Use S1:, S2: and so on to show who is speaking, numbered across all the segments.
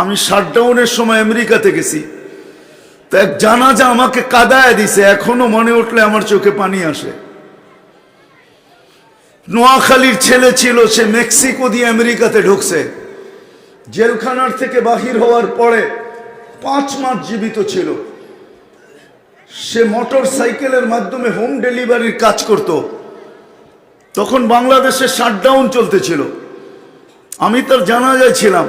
S1: আমি শাটডাউনের সময় আমেরিকাতে গেছি। তো এক জানাজা আমাকে কাদায় দিছে, এখনও মনে উঠলে আমার চোখে পানি আসে। নোয়াখালীর ছেলে ছিল, সে মেক্সিকো দিয়ে আমেরিকাতে ঢুকছে। জেলখানার থেকে বাহির হওয়ার পরে পাঁচ মাস জীবিত ছিল। সে মোটর সাইকেলের মাধ্যমে হোম ডেলিভারির কাজ করত। তখন বাংলাদেশে শাটডাউন চলতেছিল। আমি তার জানাজায় ছিলাম।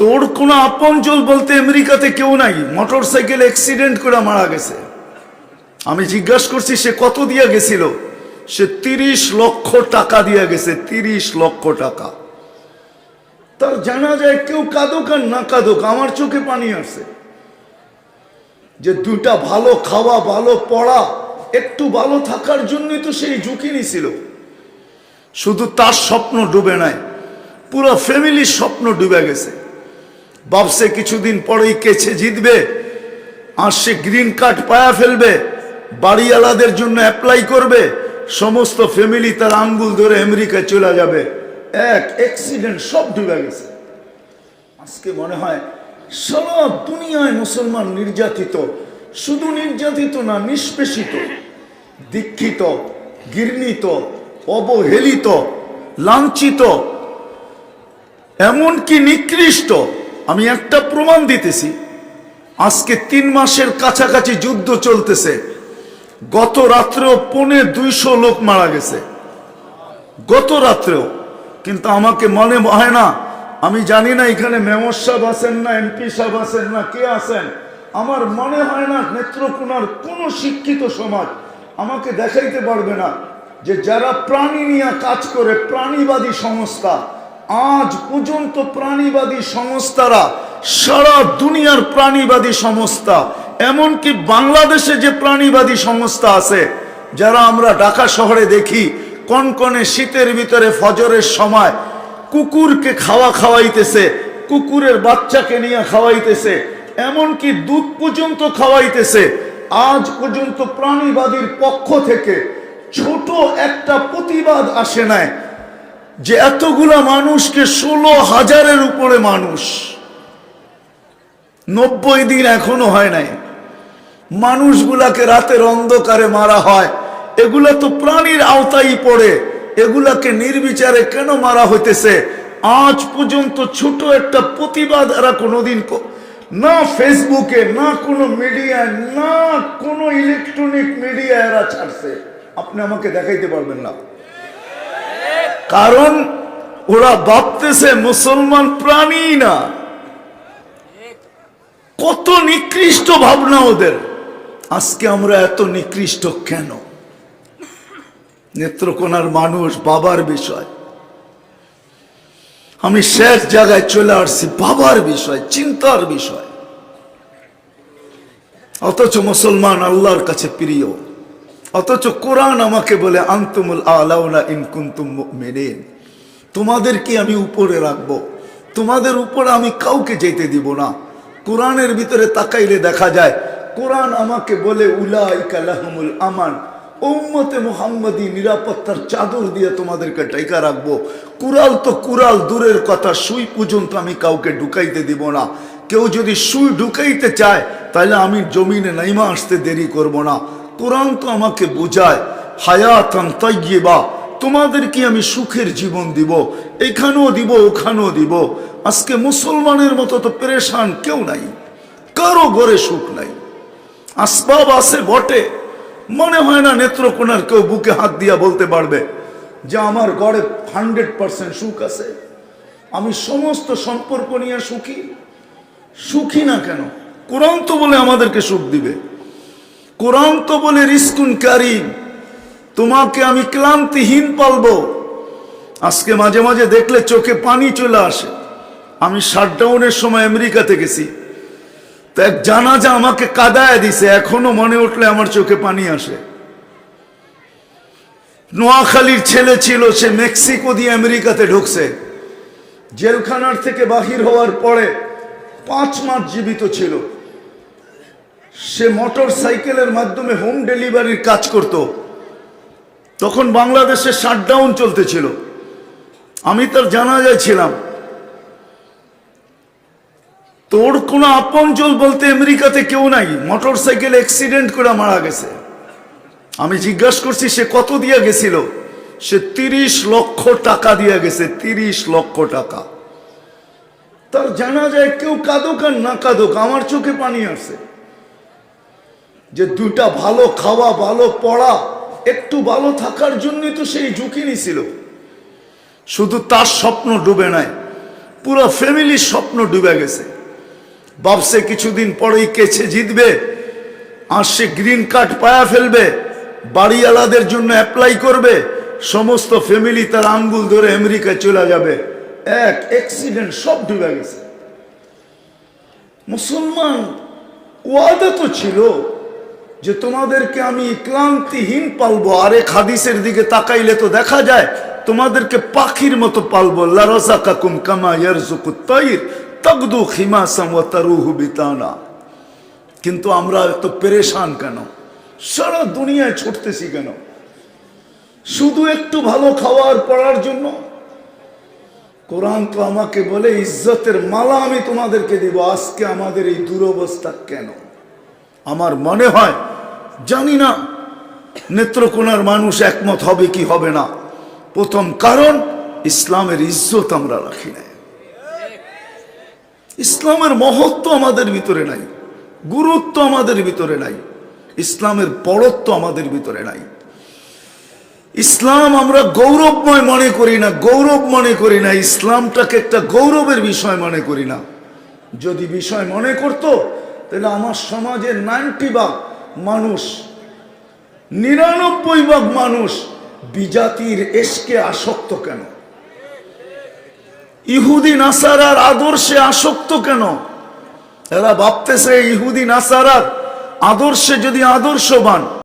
S1: তোর কোনো আপনজল বলতে আমেরিকাতে কেউ নাই। মোটর সাইকেল অ্যাক্সিডেন্ট করে মারা গেছে। আমি জিজ্ঞাসা করছি, সে কত দিয়া গেছিল? সে তিরিশ লক্ষ টাকা দিয়া গেছে, তিরিশ লক্ষ টাকা। তার জানা যায় কেউ কাঁদুক আর না কাঁদুক, আমার চোখে পানি আসছে। যে দুটা ভালো খাওয়া, ভালো পড়া, একটু ভালো থাকার জন্যই তো সেই ঝুঁকি নিছিল। শুধু তার স্বপ্ন ডুবে নাই, পুরো ফ্যামিলির স্বপ্ন ডুবে গেছে। বাপসে কিছুদিন পরেই কেছে জিতবে আর সে গ্রিন কার্ড পায়া ফেলবে, বাড়িওয়ালাদের জন্য অ্যাপ্লাই করবে, সমস্ত ফ্যামিলি তার আঙ্গুল ধরে আমেরিকায় চলে যাবে। এক অ্যাক্সিডেন্ট সব ডুবে গেছে। আজকে মনে হয় সারা দুনিয়ায় মুসলমান নির্যাতিত, শুধু নির্যাতিত না, নিষ্পেষিত, দীক্ষিত গির্ণিত অবহেলিত, লাঞ্ছিত, এমনকি নিকৃষ্ট। আমি একটা প্রমাণ দিতেছি। আজকে তিন মাসের কাছাকাছি যুদ্ধ চলতেছে। গত রাত্রেও পৌনে দুইশো লোক মারা গেছে। গত রাত্রেও। কিন্তু আমাকে মনে হয় না, আমি জানি না এখানে মেয়র সাহেব আছেন না, এমপি সাহেব আছেন না, কে আছেন। আমার মনে হয় না নেত্রকোনার কোনো শিক্ষিত সমাজ আমাকে দেখাইতে পারবে না যে যারা প্রাণী নিয়ে কাজ করে, প্রাণীবাদী সংস্থা আজ পর্যন্ত প্রাণীবাদী সংস্থারা সারা দুনিয়ার প্রাণীবাদী সংস্থা, এমনকি বাংলাদেশে যে প্রাণীবাদী সংস্থা আছে, যারা আমরা ঢাকা শহরে দেখি, কনকনে শীতের ভিতরে ফজরের সময় কুকুরকে খাওয়া খাওয়াইতেছে, কুকুরের বাচ্চাকে নিয়ে খাওয়াইতেছে, এমনকি দুধ পর্যন্ত খাওয়াইতেছে, আজ পর্যন্ত প্রাণীবাদীর পক্ষ থেকে ছোট একটা প্রতিবাদ আসে নাই। যে এতগুলা মানুষকে ষোলো হাজারের উপরে মানুষ নব্বই দিন এখনও হয় নাই। মানুষগুলাকে রাতের অন্ধকারে মারা হয়। এগুলা তো প্রাণীর আওতায় পড়ে। এগুলাকে নির্বিচারে কেন মারা হইতেছে? আজ পর্যন্ত ছোট একটা প্রতিবাদ এরা কোনোদিন না ফেসবুকে, না কোনো মিডিয়ায় না কোনো ইলেকট্রনিক মিডিয়া এরা ছাড়ছে। আপনি আমাকে দেখাইতে পারবেন না। কারণ ওরা ভাবতেছে মুসলমান প্রাণী না। কত নিকৃষ্ট ভাবনা ওদের। আজকে আমরা এত নিকৃষ্ট কেন? নেত্রকোনার মানুষ বাবার বিষয়। আমি শেষ জায়গায় চলে আসছি বাবার বিষয়, চিন্তার বিষয়। অথচ মুসলমান আল্লাহর কাছে প্রিয়। অথচ কোরআন আমাকে বলে, আন্তুমুল আলাউনা ইন কুন্তুম মুমিনিন। তোমাদেরকে আমি উপরে রাখব? তোমাদের উপরে আমি কাউকে যেতে দিব না। কোরআনের ভিতরে তাকাইলে দেখা যায়, কোরআন আমাকে বলে, উলাইকা লাহুমুল আমান। উম্মতে মোহাম্মদী নিরাপত্তার চাদর দিয়ে তোমাদেরকে টেকা রাখব। কুরাল তো কুরাল, দূরের কথা, সুই পর্যন্ত আমি কাউকে ঢুকাইতে দিব না। কেউ যদি সুই ঢুকাইতে চায়, তাহলে আমি জমিনে নাইমা আসতে দেরি করব না। কোরআন তো আমাকে বোঝায়, হায়াতান তাইয়িবা তোমাদেরকে আমি সুখের জীবন দিব, এখানেও দিব, ওখানেও দিব। আজকে মুসলমানের মতো তো পেরেশান কেউ নাই, কারও ঘরে সুখ নাই। আসবাব আছে বটে, মনে হয় না নেত্রকোনার কেউ বুকে হাত দিয়া বলতে পারবে যে আমার গড়ে হান্ড্রেড পার্সেন্ট সুখ আছে। আমি সমস্ত সম্পর্ক নিয়ে সুখী সুখী না কেন? কোরআন তো বলে আমাদেরকে সুখ দিবে। কোরআন তো বলে রিস্কুন কারিম। তোমাকে আমি ক্লান্তিহীন পালবো। আজকে মাঝে মাঝে দেখলে চোখে পানি চলে আসে। আমি শাটডাউনের সময় আমেরিকাতে গেছি। তো এক জানাজা আমাকে কাদায় দিছে, এখনও মনে উঠলে আমার চোখে পানি আসে। নোয়াখালীর ছেলে ছিল, সে মেক্সিকো দিয়ে আমেরিকাতে ঢুকছে। জেলখানার থেকে বাহির হওয়ার পরে পাঁচ মাস জীবিত ছিল। সে মোটর সাইকেলের মাধ্যমে হোম ডেলিভারির কাজ করত। তখন বাংলাদেশে শাটডাউন চলতেছিল। আমি তার জানাজায় ছিলাম। তোর কোনো আপনজল বলতে আমেরিকাতে কেউ নাই। মোটর সাইকেল অ্যাক্সিডেন্ট করে মারা গেছে। আমি জিজ্ঞাসা করছি, সে কত দিয়ে গেছিল? সে তিরিশ লক্ষ টাকা দিয়ে গেছে, তিরিশ লক্ষ টাকা। তার জানা যায় কেউ কাঁদুক আর না কাঁদুক, আমার চোখে পানি আসছে যে দুটা ভালো খাওয়া, ভালো পড়া, একটু ভালো থাকার জন্যই তো সেই ঝুঁকি নিছিল। শুধু তার স্বপ্ন ডুবে নাই, পুরো ফ্যামিলির স্বপ্ন ডুবে গেছে। বাপসে কিছুদিন পরেই কেছে জিতবে, আর সে গ্রিন কার্ড পায়া ফেলবে, বাড়িওয়ালাদের জন্য অ্যাপ্লাই করবে, সমস্ত ফ্যামিলি তার আঙ্গুল ধরে আমেরিকায় চলে যাবে। এক অ্যাক্সিডেন্ট সব ডুবে গেছে। মুসলমান ওয়াদা তো ছিল যে তোমাদেরকে আমি ক্লান্তিহীন পালবো, আর এক হাদিসের দিকে তাকাইলে তো দেখা যায়, তোমাদেরকে পাখির মতো পালবো। বিতানা। কিন্তু আমরা এত পেরেশান কেন? সারা দুনিয়ায় ছুটতেছি কেন? শুধু একটু ভালো খাওয়ার পড়ার জন্য? কোরআন তো আমাকে বলে, ইজ্জতের মালা আমি তোমাদেরকে দিব। আজকে আমাদের এই দুরবস্থা কেন? আমার মনে হয় জানি না। নেত্রকোনার মানুষ একমত হবে কি হবে না। প্রথম কারণ, ইসলামের ইজ্জত আমরা রাখি না ইসলামের মহত্ব আমাদের ভিতরে নাই। গুরুত্ব আমাদের ভিতরে নাই। ইসলামের বড়ত্ব আমাদের ভিতরে নাই। ইসলাম আমরা গৌরবময় মনে করি না, গৌরব মনে করি না। ইসলামটাকে একটা গৌরবের বিষয় মনে করি না। যদি বিষয় মনে করত, তাহলে আমার সমাজের নাইনটি ভাগ মানুষ, নিরানব্বই ভাগ মানুষ বিজাতির এসকে আসক্ত কেন? ইহুদি নাসারার আদর্শে আসক্ত কেন? এরা ভাবতেছে ইহুদি নাসারার আদর্শে যদি আদর্শবান